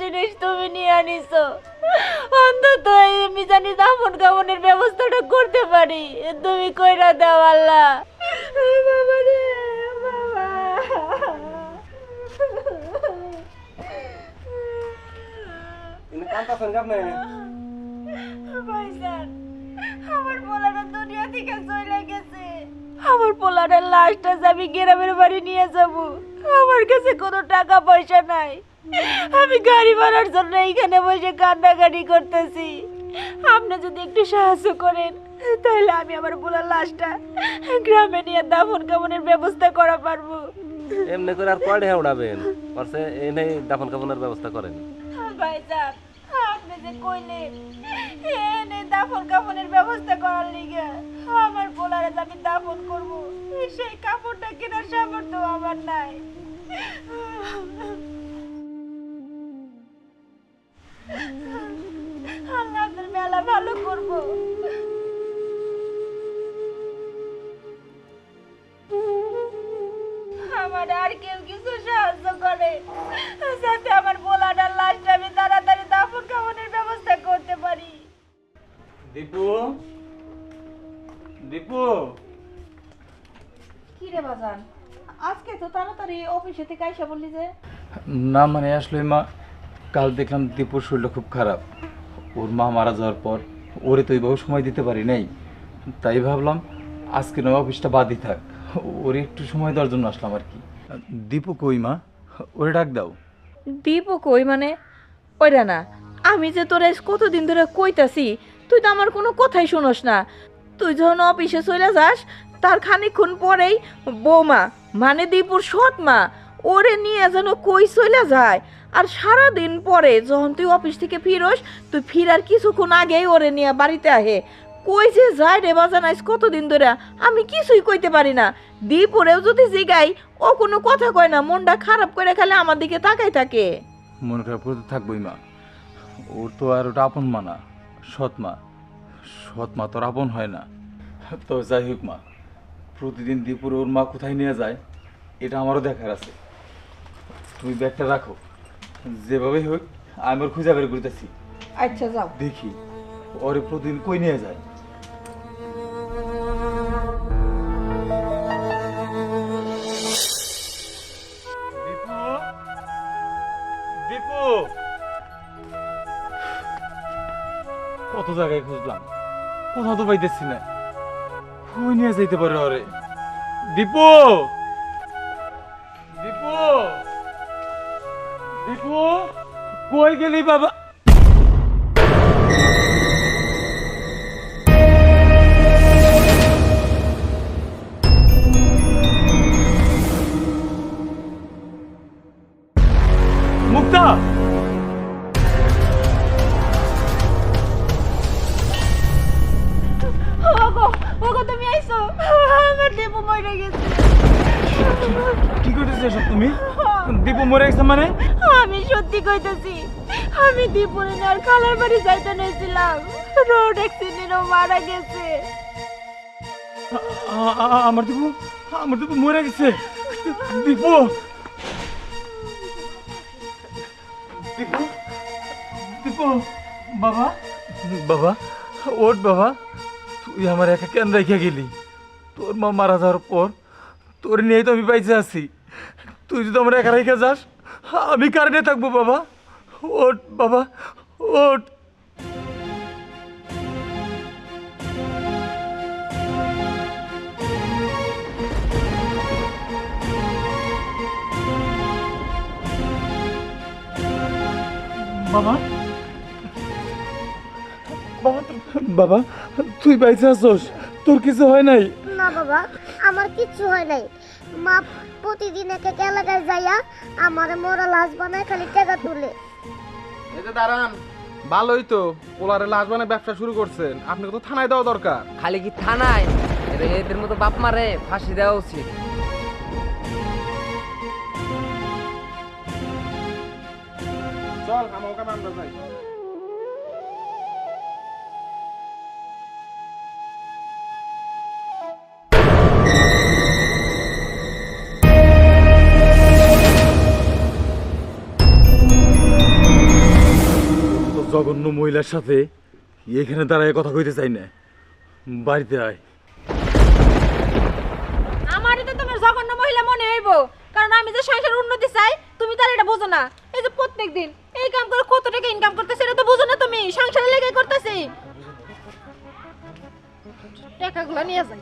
জিনিস তুমি নিয়ে আনিছো। অন্তত আমি জানি দাফন কাফনের ব্যবস্থাটা করতে পারি। তুমি কইরা দাও আল্লাহ। বাবা রে বাবা। ইনি কান্তাছেন আপনি ভাইজান আমার পোলাটা দুনিয়া থেকে চলে গেছে। আমার পোলাটার লাশটা যে আমি গ্রামের বাড়ি নিয়ে যাব আমার কাছে কোনো টাকা পয়সা নাই। আমি গাড়ি ভাড়ার জন্য এইখানে বসে কান্নাকাটি করতেছি। আপনি যদি একটু সাহায্য করেন তাহলে আমি আমার পোলার লাশটা গ্রামে নিয়ে দাফন কামনের ব্যবস্থা করা পারব। এমনি করে আর কয়টা উড়াবেন? পারছে এনে দাফন কাফনের ব্যবস্থা করেন। ভাইজান আপনি যে কইলেন এনে দাফন কাফনের ব্যবস্থা করার লিগে আমার পোলারে যে আমি দাফন করব সেই কাপড়টা কেনার সামর্থ্য আমার নাই। ভালো করব। আমার আর কেউ কিছু সাহায্য করে। যাতে আমার পোলাটার লাশটা আমি তাড়াতাড়ি দাফন কাফনের ব্যবস্থা করতে পারি। দীপু? দীপু? কি রে বাজান? আজকে তো তাড়াতাড়ি অফিসে থেকে আইসা বললি যে? না মানে আসলে মা কাল দেখলাম দীপুর শরীরটা খুব খারাপ। ওর মা মারা যাওয়ার পর ওরে তো এইভাবে সময় দিতে পারি নাই। তাই ভাবলাম আজকে নয়, অফিসটা বাদই থাক। ওরে একটু সময় দেওয়ার জন্য আসলাম আর কি। দীপু কই মা? ওরে ডাক দাও। দীপু কই মানে? ওইরা না, আমি যে তোরে কতদিন ধরে কইতাছি, তুই তো আমার কোনো কথাই শুনোস না। তুই যখন অফিসে চলে যাস, তার খানিকক্ষণ পরেই বৌমা মানে দীপুর সৎ মা, ওরে নিয়ে যেন কই চলে যায়। আর সারা দিন পরে যখন তুই অফিস থেকে ফিরোস, তুই ফিরার কিছুক্ষণ আগেই ওরে নিয়ে বাড়িতে আহে। কই যে যায় রে বাজান আইস কতদিন ধরে? আমি কিছুই কইতে পারি না। দীপুরেও যদি জিগাই, ও কোনো কথা কয় না, মনটা খারাপ করে খালি আমার দিকে তাকাই থাকে। মন খারাপ করে তো থাকবোই মা। ওর তো আর ওটা আপন মা না, সৎ মা। সৎ মা তোর আপন হয় না। তো যাই হোক মা, প্রতিদিন দীপুর ওর মা কোথায় নিয়ে যায়, এটা আমারও দেখার আছে। তুমি ব্যাগটা রাখো। যেভাবেই হোক আমি ওর খুঁজে বের করতেছি। আচ্ছা যাও। দেখি ওরে প্রতিদিন কই নিয়ে যায়। কত জায়গায় খুঁজলাম কোথাও তো পাইতেছি না। কই নিয়ে যাইতে পারে ওরে? দীপু? দীপু কই গেলি বাবা? মুক্তা! ওগো ওগো তুমি আইছো আমার দেবো মরে গেছে। কি করতেছ তুমি? দীপু মরে গেছে মানে? আমি সত্যি কইতেছি আমি দীপুরে আর খালার বাড়ি যাইতে নিয়েছিলাম রোড অ্যাক্সিডেন্টে মারা গেছে। আমার দীপু আমার দীপু মরে গেছে। দীপু! দীপু দীপু বাবা বাবা ওঠ বাবা। তুই আমার একা কেন রেখে গেলি? তোর মা মারা যাওয়ার পর তোর নিয়েই তো আমি বাইচে আছি। তুই যদি আমার একা রেখে যাস, আমি কার নিয়ে থাকব, বাবা। ওট বাবা ওট বাবা বাবা, তুই- বাইচে আসোস, তোর কিছু হয় নাই? না, বাবা, আমার কিছু হয় নাই। মা প্রতিদিন এক এক এলাকায় যাইয়া আমার মোরা লাশ বানায় খালি টাকা তুলে। এই যে দাঁড়ান ভালোই তো পোলারে লাশ বানায় ব্যবসা শুরু করছেন। আপনি তো থানায় দেওয়া দরকার। খালি কি থানায়? এদের- এদের মতো বাপ মারে ফাঁসি দেওয়া উচিত। চল আমার ওখানে আমরা যাই। জঘন্য মহিলার সাথে এখানে দাঁড়ায় কথা কইতে চাই না। বাড়িতে আয়। আমারই তো তোমার জঘন্য মহিলা মনে কারণ আমি যে উন্নতি চাই, তুমি এটা বোঝো না। এই যে এই কাম ইনকাম করতেছে, এটা তো বোঝো না তুমি। করতেছি। নিয়ে যাই।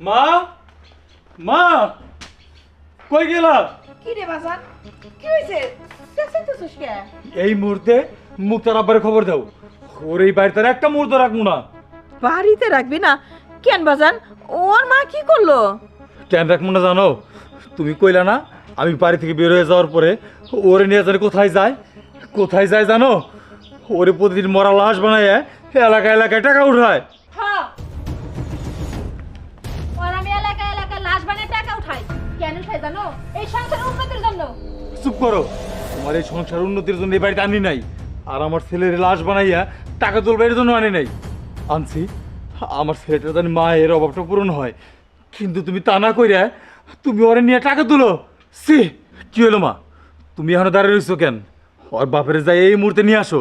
মা? মা! কই গেলা? কি রে বাজান? কি হয়েছে চেঁচাইতেছিস কে? এই মুহূর্তে মুক্তার আব্বারে খবর দাও। ওর এই বাড়িতে আর একটা মুহূর্ত রাখব না। বাড়িতে রাখবি না? কেন বাজান? ওর মা কি করল? কেন রাখব না জানো? তুমি কইলা না আমি বাড়ি থেকে বের হয়ে যাওয়ার পরে ওরে নিয়ে জানি কোথায় যায়? কোথায় যায় জানো? ওরে প্রতিদিন মরা লাশ বানায় এলাকা এলাকায় টাকা উঠায়। চুপ করো। তোমার এই সংসার উন্নতির জন্য এই বাড়িতে আনি নাই। আর আমার ছেলের লাশ বানাইয়া টাকা তুলবে এর জন্য আনি নাই। আনছি, আমার ছেলেটা জানি মায়ের অভাবটা পূরণ হয়। কিন্তু তুমি তা না কইরা তুমি ওরে নিয়ে টাকা তুলো। সি কি হলো মা? তুমি এখনও দাঁড়িয়ে রইছো কেন? ওর বাপের যাই এই মুহূর্তে নিয়ে আসো।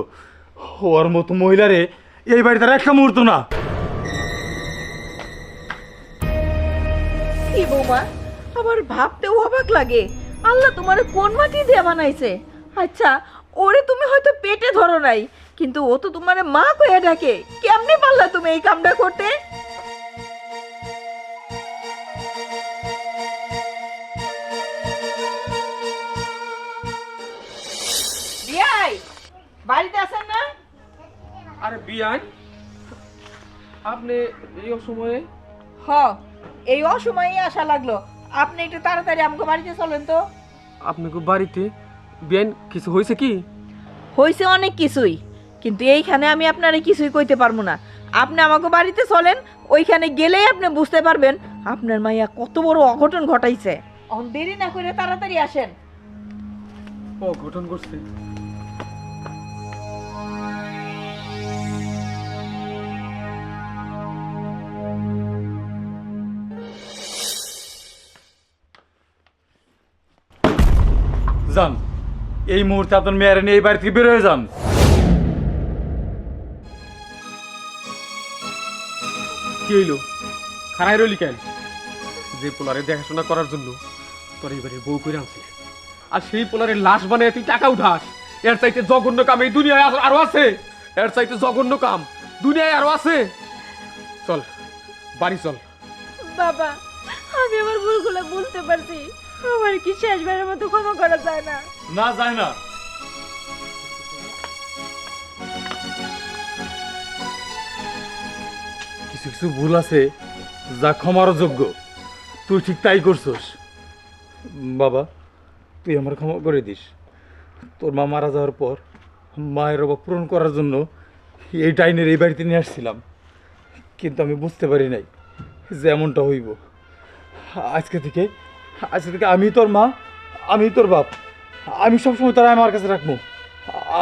ওর মতো মহিলারে এই বাড়িতে একটা মুহূর্ত না। আমার ভাবতেও অবাক লাগে। আল্লাহ তোমার কোন মাটি দিয়ে বানাইছে? আচ্ছা ওরে তুমি হয়তো পেটে ধরো নাই কিন্তু ও তো তোমার মা কয়ে ডাকে। কেমনে পারলা তুমি এই কামটা করতে? বাড়িতে আছেন না? আরে বিয়ান আপনি এই অসময়ে? হ এই অসময়ে আসা লাগল। আপনি একটু তাড়াতাড়ি আমাকে বাড়িতে চলেন তো। আপনাকে বাড়িতে? বিয়ান কিছু হয়েছে কি? হয়েছে অনেক কিছুই কিন্তু এইখানে আমি আপনারে কিছুই কইতে পারব না। আপনি আমাকে বাড়িতে চলেন ওইখানে গেলেই আপনি বুঝতে পারবেন আপনার মাইয়া কত বড় অঘটন ঘটাইছে। অন দেরি না করে তাড়াতাড়ি আসেন। ও গঠন করছে যান। এই মুহূর্তে আপনার মেয়ের নিয়ে এই বাড়ি থেকে বের হয়ে যান। কি হইল? খারাই রইলি কেন? যে পোলারে দেখাশোনা করার জন্য তোর এইবারে বউ করে আর সেই পোলারে লাশ বানিয়ে তুই টাকা উঠাস। এর চাইতে জঘন্য কাম এই দুনিয়ায় আর- আরও আছে। এর চাইতে জঘন্য কাম দুনিয়ায় আরও আছে। চল বাড়ি চল। বাবা আমি আমার ভুলগুলো বুঝতে পারছি। আমার কি শেষবারের মতো ক্ষমা করা যায় না? না যায় না। কিছু কিছু ভুল আছে যা ক্ষমারও যোগ্য। তুই ঠিক তাই করছস। বাবা তুই আমার ক্ষমা করে দিস। তোর মা মারা যাওয়ার পর মায়ের অভাব পূরণ করার জন্য এই টাইনের এই বাড়িতে নিয়ে আসছিলাম। কিন্তু আমি বুঝতে পারি নাই যে এমনটা হইব। আজকে থেকে আজকে থেকে আমি তোর মা আমি তোর বাপ। আমি সবসময় তারা আমার কাছে রাখব।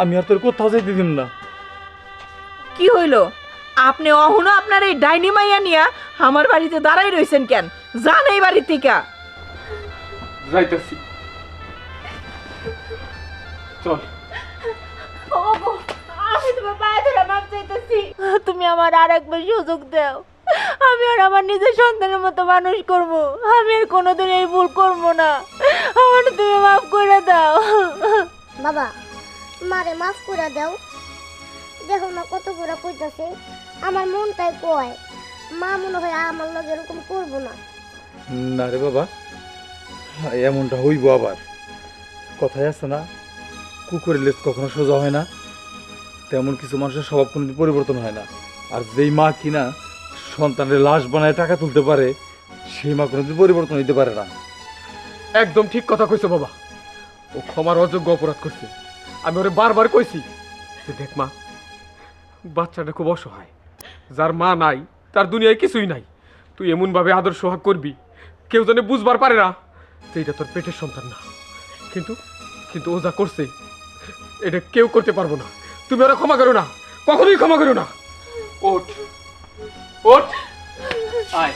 আমি আর তোর কোথাও যেতে দিন না। কি হইল? আপনি অহনো আপনার এই ডাইনি মাইয়া নিয়া আমার বাড়িতে দাঁড়াই রইছেন কেন? যান এই বাড়ি থেকে। যাইতেছি। চল। তুমি আমার আর একবার সুযোগ দাও। আমি আর আমার নিজের সন্তানের মতো মানুষ করব। আমি আর কোনোদিন এই ভুল করব না। আমার তুমি মাফ করে দাও। বাবা মারে মাফ করে দাও। দেখো না কত করে কইতাছে আমার মনটাই কয় মা মনে হয় আমার লগে এরকম করব না। না রে বাবা এমনটা হইব আবার। কথায় আছে না কুকুরের লেজ কখনো সোজা হয় না। তেমন কিছু মানুষের স্বভাব কোনোদিন পরিবর্তন হয় না। আর যেই মা কিনা সন্তানের লাশ বানায় টাকা তুলতে পারে সেই মা কোনোদিন পরিবর্তন হইতে পারে না। একদম ঠিক কথা কইছো বাবা। ও ক্ষমার অযোগ্য অপরাধ করছে। আমি ওরে বারবার কইছি যে দেখ মা বাচ্চাটা খুব অসহায়। যার মা নাই তার দুনিয়ায় কিছুই নাই। তুই এমনভাবে আদর সোহাগ করবি কেউ যেন বুঝবার পারে না যে এটা তোর পেটের সন্তান না। কিন্তু কিন্তু ও যা করছে এটা কেউ করতে পারব না। তুমি ওরা ক্ষমা করো না কখনোই ক্ষমা করো না। ওঠ। ওঠ। আয়।